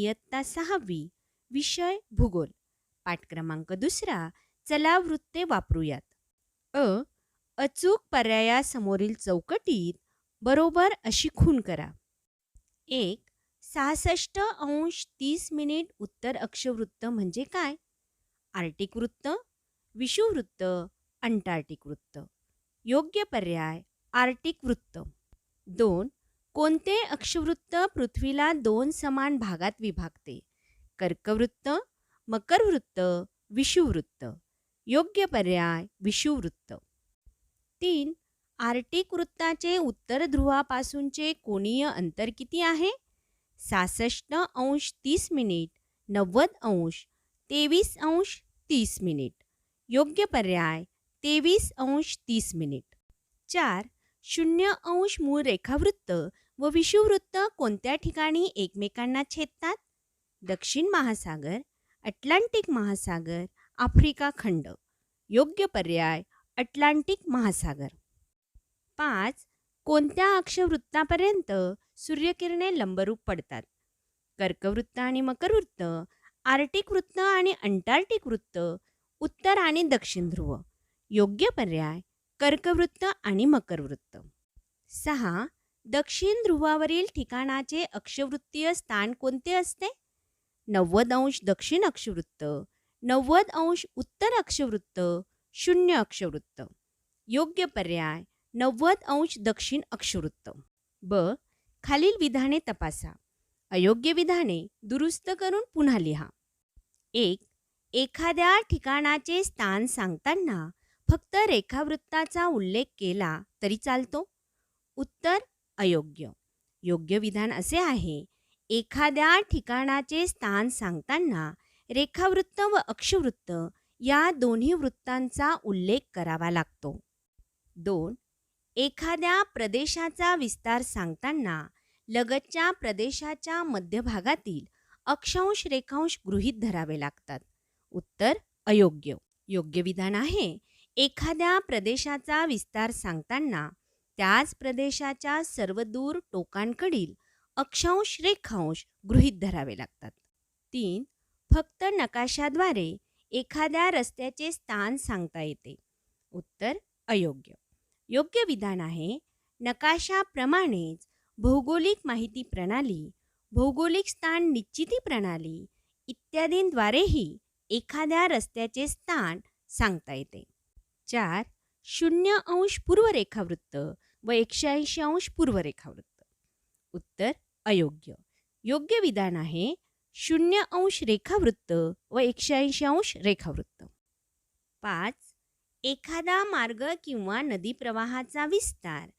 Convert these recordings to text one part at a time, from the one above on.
इयत्ता सहावी विषय भूगोल. पाठ क्रमांक दुसरा चला वृत्ते वापरूयात. अ अचूक पर्यायासमोरील चौकटीत बरोबर अशी खून करा. एक सहासष्ट अंश तीस मिनिट उत्तर अक्षवृत्त म्हणजे काय? आर्टिक वृत्त विषुववृत्त अंटार्टिक वृत्त. योग्य पर्याय आर्टिक वृत्त. दोन कोणते अक्षवृत्त पृथ्वीला दोन समान भागात विभागते? कर्कवृत्त मकरवृत्त विषुवृत्त योग्य पर्याय विषुववृत्त. तीन. आर्टिक वृत्ताचे उत्तर ध्रुवापासूनचे कोणीय अंतर किती आहे? सहासष्ट अंश तीस मिनिट नव्वद अंश तेवीस अंश तीस मिनिट. योग्य पर्याय तेवीस अंश तीस मिनिट. चार. शून्य अंश मूळ रेखावृत्त व विषुववृत्त कोणत्या ठिकाणी एकमेकांना छेदतात? दक्षिण महासागर अटलांटिक महासागर आफ्रिका खंड. योग्य पर्याय अटलांटिक महासागर. पाच कोणत्या अक्षवृत्तापर्यंत सूर्यकिरणे लंबरूप पडतात? कर्कवृत्त आणि मकरवृत्त आर्टिक वृत्त आणि अंटार्क्टिक वृत्त उत्तर आणि दक्षिण ध्रुव. योग्य पर्याय कर्कवृत्त आणि मकरवृत्त. सहा. दक्षिण ध्रुवावरील ठिकाणाचे अक्षवृत्तीय स्थान कोणते असते? नव्वद अंश दक्षिण अक्षवृत्त नव्वद अंश उत्तर अक्षवृत्त शून्य अक्षवृत्त. योग्य पर्याय नव्वद अंश दक्षिण अक्षवृत्त. ब. खालील विधाने तपासा. अयोग्य विधाने दुरुस्त करून पुन्हा लिहा. एक. एखाद्या ठिकाणाचे स्थान सांगताना फक्त रेखावृत्ताचा उल्लेख केला तरी चालतो. उत्तर अयोग्य. योग्य विधान असे आहे. एखाद्या ठिकाणाचे स्थान सांगताना रेखावृत्त व अक्षवृत्त या दोन्ही वृत्तांचा उल्लेख करावा लागतो. दोन. एखाद्या प्रदेशाचा विस्तार सांगताना लगतच्या प्रदेशाच्या मध्यभागातील अक्षांश रेखांश गृहीत धरावे लागतात. उत्तर अयोग्य. योग्य विधान आहे. एखाद्या प्रदेशाचा विस्तार सांगताना त्याच प्रदेशाच्या सर्वदूर टोकांकडील अक्षांश रेखांश गृहीत धरावे लागतात. तीन फक्त नकाशाद्वारे एखाद्या रस्त्याचे स्थान सांगता येते. उत्तर अयोग्य. योग्य विधान आहे नकाशाप्रमाणेच भौगोलिक माहिती प्रणाली भौगोलिक स्थान निश्चिती प्रणाली इत्यादींद्वारेही एखाद्या रस्त्याचे स्थान सांगता येते. चार शून्य अंश पूर्वरेखावृत्त व एकशे ऐंशी अंश पूर्वरेखावृत्त. उत्तर अयोग्य. योग्य विधान आहे शून्य अंश रेखावृत्त व एकशे ऐंशी अंश रेखावृत्त. पाच एखादा मार्ग किंवा नदी प्रवाहाचा विस्तार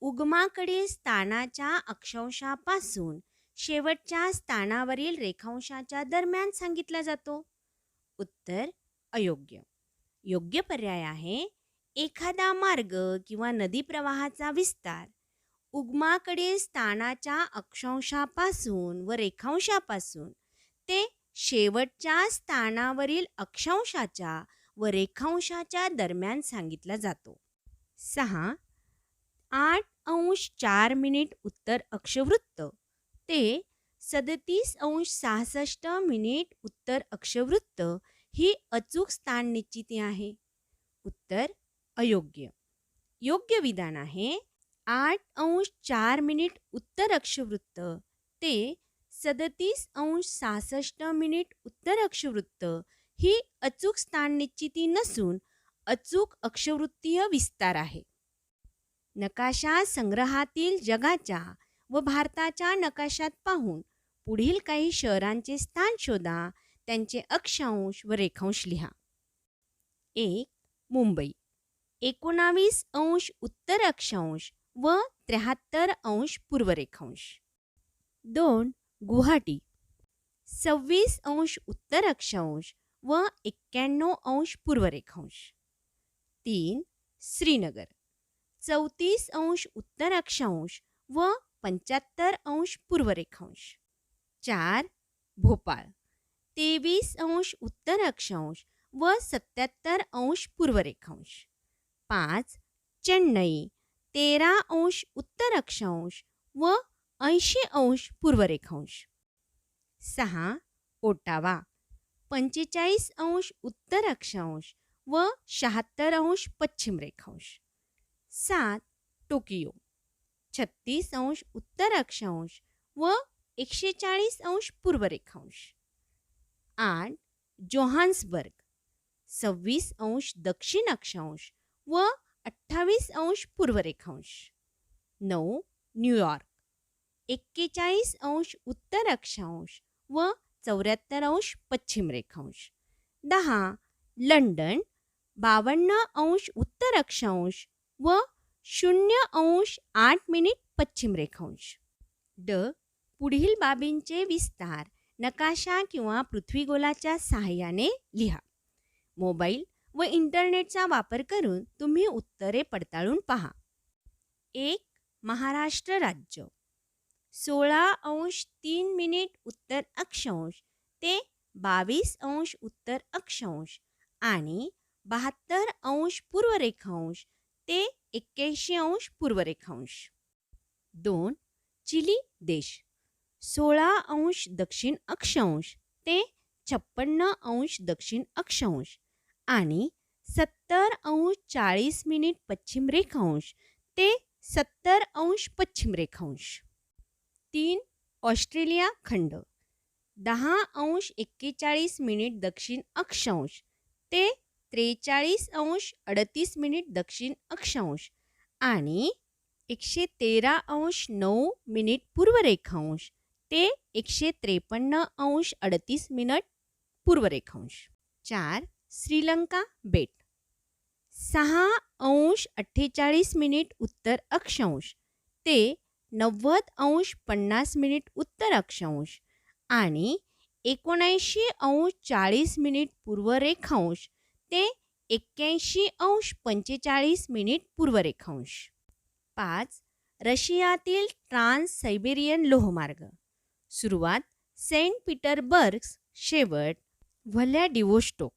उगमाकडील स्थानाच्या अक्षांशापासून शेवटच्या स्थानावरील रेखांशाच्या दरम्यान सांगितला जातो. उत्तर अयोग्य. योग्य पर्याय आहे. एखादा मार्ग किंवा नदी प्रवाहाचा विस्तार उगमाकडे स्थानाच्या अक्षांशापासून व रेखांशापासून ते शेवटच्या स्थानावरील अक्षांशाच्या व रेखांशाच्या दरम्यान सांगितला जातो. सहा आठ अंश चार मिनिट उत्तर अक्षवृत्त ते सदतीस अंश सहासष्ट मिनिट उत्तर अक्षवृत्त ही अचूक स्थान निश्चिती आहे. उत्तर अयोग्य. योग्य विधान आहे आठ अंश चार मिनिट उत्तर अक्षवृत्त ते सदतीस अंश सहासष्ट मिनिट उत्तर अक्षवृत्त ही अचूक स्थान निश्चिती नसून अचूक अक्षवृत्तीय विस्तार आहे. नकाशा संग्रहातील जगाच्या व भारताच्या नकाशात पाहून पुढील काही शहरांचे स्थान शोधा त्यांचे अक्षांश व रेखांश लिहा. एक मुंबई. एकोणावीस अंश उत्तर अक्षांश व त्र्याहत्तर अंश पूर्व रेखांश दोन गुवाहाटी. सव्वीस अंश उत्तर अक्षांश व एक्क्याण्णव अंश पूर्व रेखांश तीन श्रीनगर. चौतीस अंश उत्तर अक्षांश व पंच्याहत्तर अंश पूर्व रेखांश चार भोपाळ. तेवीस अंश उत्तर अक्षांश व सत्याहत्तर अंश पूर्वरेखांश. पाच चेन्नई तेरा अंश उत्तर अक्षांश व ऐंशी अंश पूर्वरेखांश. सहा ओटावा पंचेचाळीस अंश उत्तर अक्षांश व शहात्तर अंश पश्चिम रेखांश सात टोकियो छत्तीस अंश उत्तर अक्षांश व एकशे चाळीस अंश पूर्व रेखांश आठ जोहान्सबर्ग. सव्वीस अंश दक्षिण अक्षांश व अठ्ठावीस अंश पूर्व रेखांश नऊ न्यूयॉर्क एक्केचाळीस अंश उत्तर अक्षांश व चौऱ्याहत्तर अंश पश्चिम रेखांश. दहा लंडन. बावन्न अंश उत्तर अक्षांश व शून्य अंश आठ मिनिट पश्चिम रेखांश. ड. पुढील बाबींचे विस्तार. नकाशा किंवा पृथ्वीगोलाच्या सहाय्याने लिहा. मोबाईल व इंटरनेटचा वापर करून तुम्ही उत्तरे पडताळून पहा. एक महाराष्ट्र राज्य. सोळा अंश तीन मिनिट उत्तर अक्षांश ते बावीस अंश उत्तर अक्षांश आणि बहात्तर अंश पूर्वरेखांश ते एक्क्याऐंशी अंश पूर्वरेखांश. दोन चिली देश. सोळा अंश दक्षिण अक्षांश ते छप्पन्न अंश दक्षिण अक्षांश आणि सत्तर अंश चाळीस मिनिट पश्चिम रेखांश ते सत्तर अंश पश्चिम रेखांश. तीन ऑस्ट्रेलिया खंड. दहा अंश एक्केचाळीस मिनिट दक्षिण अक्षांश ते त्रेचाळीस अंश अडतीस मिनिट दक्षिण अक्षांश आणि एकशे तेरा अंश नऊ मिनिट पूर्व रेखांश ते एकशे त्रेपन्न अंश अडतीस मिनिट पूर्वरेखांश. चार श्रीलंका बेट. सहा अंश अठ्ठेचाळीस मिनिट उत्तर अक्षांश. ते नव्वद अंश पन्नास मिनिट उत्तर अक्षांश. आणि एकोणऐंशी अंश चाळीस मिनिट पूर्वरेखांश. ते एक्क्याऐंशी अंश पंचेचाळीस मिनिट पूर्वरेखांश. पाच रशियातील ट्रान्स सायबेरियन लोहमार्ग. सुरुवात सेंट पीटरबर्ग शेवट व्हलॅडिवोस्टोक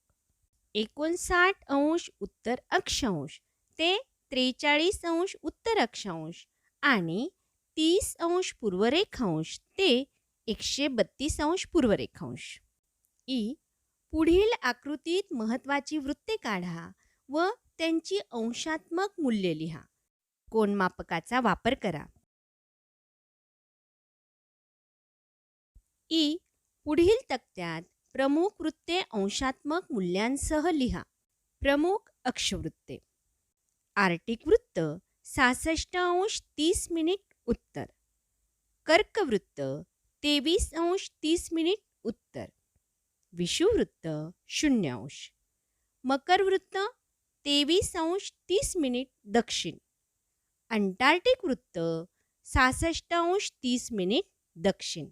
एकोणसाठ अंश उत्तर अक्षांश ते त्रेचाळीस अंश उत्तर अक्षांश आणि तीस अंश पूर्वरेखांश ते एकशे बत्तीस अंश पूर्वरेखांश. ई. पुढील आकृतीत महत्त्वाची वृत्ते काढा व त्यांची अंशात्मक मूल्ये लिहा. कोणमापकाचा वापर करा. ई पुढील तक्त्यात प्रमुख वृत्ते अंशात्मक मूल्यांसह लिहा. प्रमुख अक्षवृत्ते. आर्टिक वृत्त सहासष्ट अंश तीस मिनिट उत्तर. कर्कवृत्त तेवीस अंश तीस मिनिट उत्तर. विषुववृत्त शून्य अंश. मकरवृत्त तेवीस अंश तीस मिनिट दक्षिण. अंटार्क्टिक वृत्त सहासष्ट अंश तीस मिनिट दक्षिण.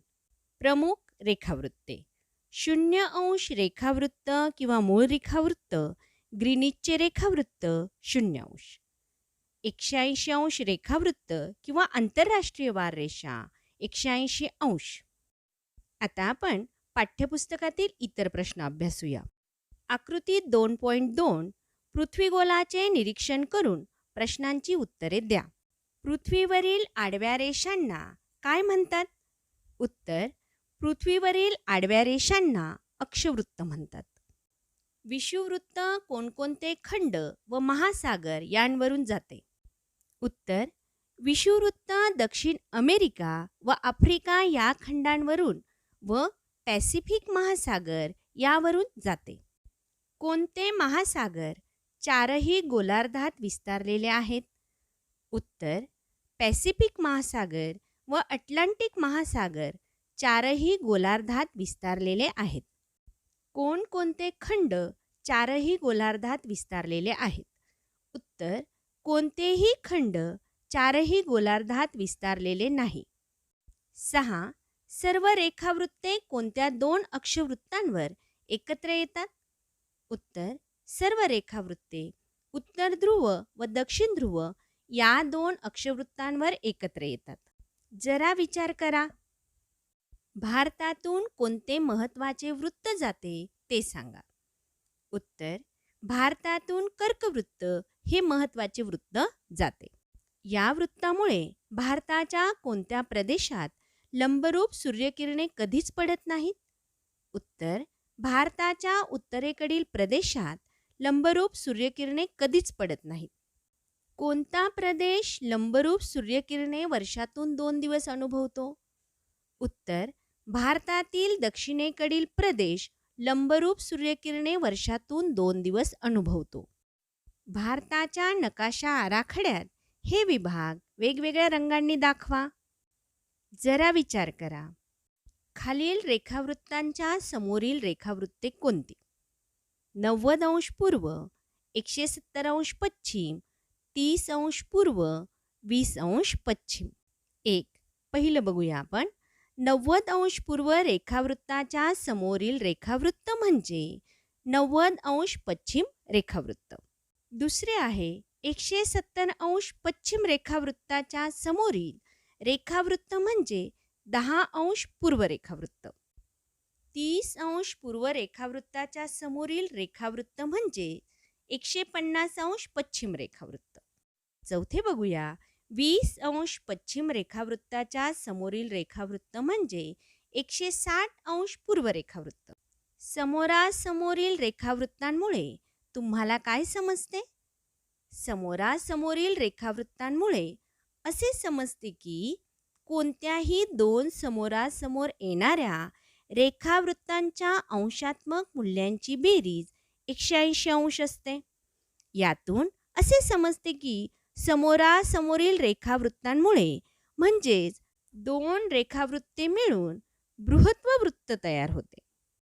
प्रमुख रेखावृत्ते. शून्य अंश रेखावृत्त किंवा मूळ रेखावृत्त ग्रीनिजचे रेखावृत्त शून्य अंश. एकशे ऐंशी अंश रेखावृत्त किंवा आंतरराष्ट्रीय वार रेषा एकशे ऐंशी अंश. आता आपण पाठ्यपुस्तकातील इतर प्रश्न अभ्यासूया. आकृती दोन पॉईंट दोन पृथ्वीगोलाचे निरीक्षण करून प्रश्नांची उत्तरे द्या. पृथ्वीवरील आडव्या रेषांना काय म्हणतात? उत्तर पृथ्वीवरील आडव्या रेषांना अक्षवृत्त म्हणतात. विषुववृत्त कोणकोणते खंड व महासागर यांवरून जाते? उत्तर विषुववृत्त दक्षिण अमेरिका व आफ्रिका या खंडांवरून व पॅसिफिक महासागर यावरून जाते. कोणते महासागर चारही गोलार्धात विस्तारलेले आहेत? उत्तर पॅसिफिक महासागर व अटलांटिक महासागर चारही गोलार्धात विस्तारलेले आहेत. कोणकोणते खंड चारही गोलार्धात विस्तारलेले आहेत? उत्तर कोणतेही खंड चारही गोलार्धात विस्तारलेले नाही. सहा सर्व रेखावृत्ते कोणत्या दोन अक्षवृत्तांवर एकत्र येतात? उत्तर सर्व रेखावृत्ते उत्तर ध्रुव व दक्षिण ध्रुव या दोन अक्षवृत्तांवर एकत्र येतात. जरा विचार करा. भारतातून कोणते महत्त्वाचे वृत्त जाते ते सांगा. उत्तर भारतातून कर्कवृत्त हे महत्त्वाचे वृत्त जाते. या वृत्तामुळे भारताच्या कोणत्या प्रदेशात लंबरूप सूर्यकिरणे कधीच पडत नाहीत? उत्तर भारताच्या उत्तरेकडील प्रदेशात लंबरूप सूर्यकिरणे कधीच पडत नाहीत. कोणता प्रदेश लंबरूप सूर्यकिरणे वर्षातून दोन दिवस अनुभवतो? उत्तर भारतातील दक्षिणेकडील प्रदेश लंबरूप सूर्यकिरणे वर्षातून दोन दिवस अनुभवतो. भारताच्या नकाशा आराखड्यात हे विभाग वेगवेगळ्या रंगांनी दाखवा. जरा विचार करा. खालील रेखावृत्तांच्या समोरील रेखावृत्ते कोणती? नव्वद अंश पूर्व एकशे सत्तर अंश पश्चिम तीस अंश पूर्व वीस अंश पश्चिम. एक पहिलं बघूया आपण. नव्वद अंश पूर्व रेखावृत्ताच्या समोरील रेखावृत्त म्हणजे नव्वद अंश पश्चिम रेखावृत्त. दुसरे आहे एकशे सत्तर अंश पश्चिम रेखावृत्ताच्या समोरील रेखावृत्त म्हणजे दहा अंश पूर्व रेखावृत्त. तीस अंश पूर्व रेखावृत्ताच्या समोरील रेखावृत्त म्हणजे एकशे पन्नास अंश पश्चिम रेखावृत्त. चौथे बघूया वीस अंश पश्चिम रेखावृत्ताच्या समोरील रेखावृत्त म्हणजे एकशे साठ अंश पूर्व रेखावृत्त. समोरासमोरील रेखावृत्तांमुळे तुम्हाला काय समजते? समोरासमोरील रेखावृत्तांमुळे असे समजते की कोणत्याही दोन समोरासमोर येणाऱ्या रेखावृत्तांच्या अंशात्मक मूल्यांची बेरीज एकशे ऐंशी अंश असते. यातून असे समजते की समोरासमोरील रेखावृत्तांमुळे म्हणजेच दोन रेखावृत्ते मिळून बृहत्व वृत्त तयार होते.